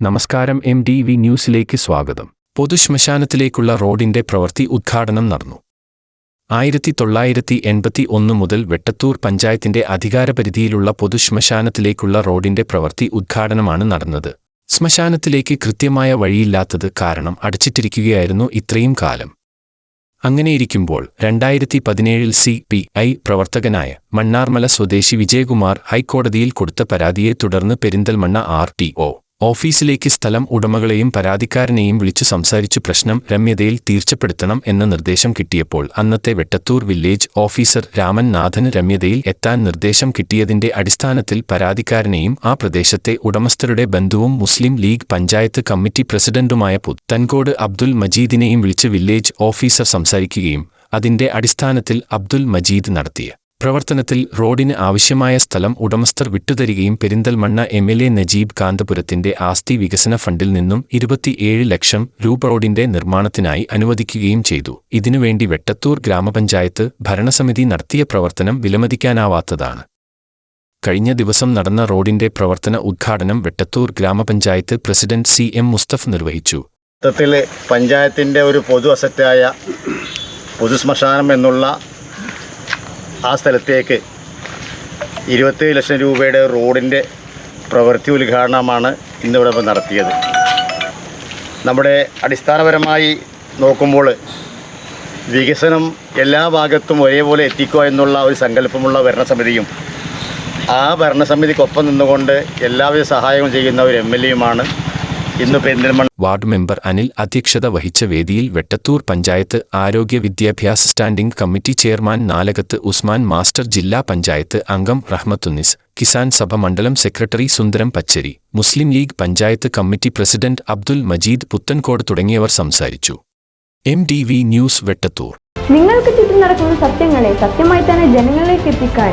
നമസ്കാരം M D V ന്യൂസിലേക്ക് സ്വാഗതം. പൊതുശ്മശാനത്തിലേക്കുള്ള റോഡിന്റെ പ്രവൃത്തി ഉദ്ഘാടനം നടന്നു. ആയിരത്തി തൊള്ളായിരത്തി എൺപത്തി ഒന്ന് മുതൽ വെട്ടത്തൂർ പഞ്ചായത്തിന്റെ അധികാരപരിധിയിലുള്ള പൊതുശ്മശാനത്തിലേക്കുള്ള റോഡിന്റെ പ്രവൃത്തി ഉദ്ഘാടനമാണ് നടന്നത്. ശ്മശാനത്തിലേക്ക് കൃത്യമായ വഴിയില്ലാത്തത് കാരണം അടച്ചിട്ടിരിക്കുകയായിരുന്നു ഇത്രയും കാലം. അങ്ങനെയിരിക്കുമ്പോൾ രണ്ടായിരത്തി പതിനേഴിൽ സി പി ഐ പ്രവർത്തകനായ മണ്ണാർമല സ്വദേശി വിജയകുമാർ ഹൈക്കോടതിയിൽ കൊടുത്ത പരാതിയെ തുടർന്ന് പെരിന്തൽമണ്ണ ആർ ടി ഒ ഓഫീസിലേക്ക് സ്ഥലം ഉടമകളെയും പരാതിക്കാരനെയും വിളിച്ചു സംസാരിച്ചു പ്രശ്നം രമ്യതയിൽ തീർച്ചപ്പെടുത്തണം എന്ന നിർദ്ദേശം കിട്ടിയപ്പോൾ അന്നത്തെ വെട്ടത്തൂർ വില്ലേജ് ഓഫീസർ രാമൻ നാഥന് രമ്യതയിൽ എത്താൻ നിർദ്ദേശം കിട്ടിയതിന്റെ അടിസ്ഥാനത്തിൽ പരാതിക്കാരനെയും ആ പ്രദേശത്തെ ഉടമസ്ഥരുടെ ബന്ധുവും മുസ്ലിം ലീഗ് പഞ്ചായത്ത് കമ്മിറ്റി പ്രസിഡന്റുമായ പുത്തൻകോട് അബ്ദുൽ മജീദിനെയും വിളിച്ച് വില്ലേജ് ഓഫീസർ സംസാരിക്കുകയും അതിന്റെ അടിസ്ഥാനത്തിൽ അബ്ദുൽ മജീദ് നടത്തിയ പ്രവർത്തനത്തിൽ റോഡിന് ആവശ്യമായ സ്ഥലം ഉടമസ്ഥർ വിട്ടുതരികയും Perinthalmanna M L A Najeeb കാന്തപുരത്തിന്റെ ആസ്തി വികസന ഫണ്ടിൽ നിന്നും ഇരുപത്തിയേഴ് ലക്ഷം രൂപ റോഡിന്റെ നിർമ്മാണത്തിനായി അനുവദിക്കുകയും ചെയ്തു. ഇതിനുവേണ്ടി വെട്ടത്തൂർ ഗ്രാമപഞ്ചായത്ത് ഭരണസമിതി നടത്തിയ പ്രവർത്തനം വിലമതിക്കാനാവാത്തതാണ്. കഴിഞ്ഞ ദിവസം നടന്ന റോഡിന്റെ പ്രവർത്തന ഉദ്ഘാടനം വെട്ടത്തൂർ ഗ്രാമപഞ്ചായത്ത് പ്രസിഡന്റ് സി എം മുസ്തഫ് നിർവഹിച്ചു. പഞ്ചായത്തിന്റെ ഒരു പൊതു അസറ്റായ പൊതുശ്മശാനം എന്നുള്ള ആ സ്ഥലത്തേക്ക് ഇരുപത്തേഴ് ലക്ഷം രൂപയുടെ റോഡിന്റെ പ്രവൃത്തി ഉദ്ഘാടനമാണ് ഇന്നിവിടെ ഇപ്പോൾ നടത്തിയത്. നമ്മുടെ അടിസ്ഥാനപരമായി നോക്കുമ്പോൾ വികസനം എല്ലാ ഭാഗത്തും ഒരേപോലെ എത്തിക്കുക എന്നുള്ള ഒരു സങ്കല്പമുള്ള ഭരണസമിതിയും ആ ഭരണസമിതിക്കൊപ്പം നിന്നുകൊണ്ട് എല്ലാവിധ സഹായവും ചെയ്യുന്ന ഒരു എം എൽ എയുമാണ് ഇന്ന് പെരിന്തൽമണ്ണ വാർഡ് മെമ്പർ അനിൽ അധ്യക്ഷത വഹിച്ച വേദിയിൽ വെട്ടത്തൂർ പഞ്ചായത്ത് ആരോഗ്യ വിദ്യാഭ്യാസ standing committee chairman Nalakath Usman master ജില്ലാ പഞ്ചായത്ത് അംഗം റഹ്മത്തുന്നിസ് കിസാൻ സഭ മണ്ഡലം secretary Sundaram Pachari Muslim League panchayat committee president Abdul Majeed Puthankode തുടങ്ങിയവർ സംസാരിച്ചു. M D V news Vettathur. നിങ്ങൾക്ക് ചുറ്റും നടക്കുന്ന സത്യങ്ങളെ സത്യമായി തന്നെ ജനങ്ങളിലേക്ക് എത്തിക്കാൻ